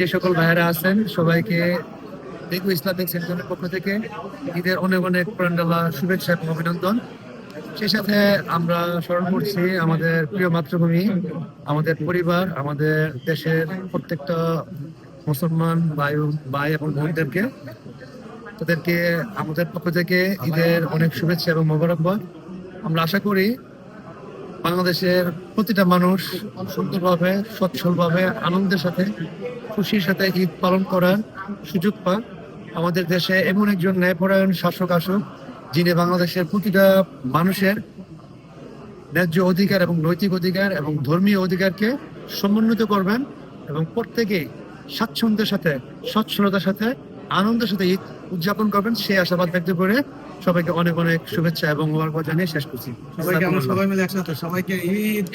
যে সকল ভাইয়েরা আছেন, সবাইকে দেবু ইসলামিক সেন্টারের পক্ষ থেকে ঈদের অনেক অনেক প্রাণডালা শুভেচ্ছা এবং অভিনন্দন। সেই সাথে আমরা স্মরণ করছি আমাদের প্রিয় মাতৃভূমি, আমাদের পরিবার, আমাদের দেশের প্রত্যেকটা মুসলমান ভাই ভাই এবং বোনদেরকে। তাদেরকে, আমাদের পক্ষ থেকে ঈদের অনেক শুভেচ্ছা এবং মোবারকবাদ। আমরা আশা করি বাংলাদেশের প্রতিটা মানুষ সুন্দরভাবে, সচ্ছলভাবে, আনন্দের সাথে, খুশির সাথে ঈদ পালন করার সুযোগ পাক। আমাদের দেশে এমন একজন ন্যায়পরায়ণ শাসক আসুক, যিনি বাংলাদেশের প্রতিটা মানুষের ন্যায্য অধিকার এবং নৈতিক অধিকার এবং ধর্মীয় অধিকারকে সমুন্নত করবেন এবং প্রত্যেকেই স্বাচ্ছন্দ্যের সাথে, সচ্ছলতার সাথে আনন্দের সাথে ঈদ উদযাপন করবেন। সেই আশাবাদ ব্যক্ত করে সবাইকে অনেক অনেক শুভেচ্ছা এবং মোবারকবাদ জানিয়ে শেষ করছি। সবাইকে আমরা সবাই মিলে একসাথে সবাইকে ঈদ।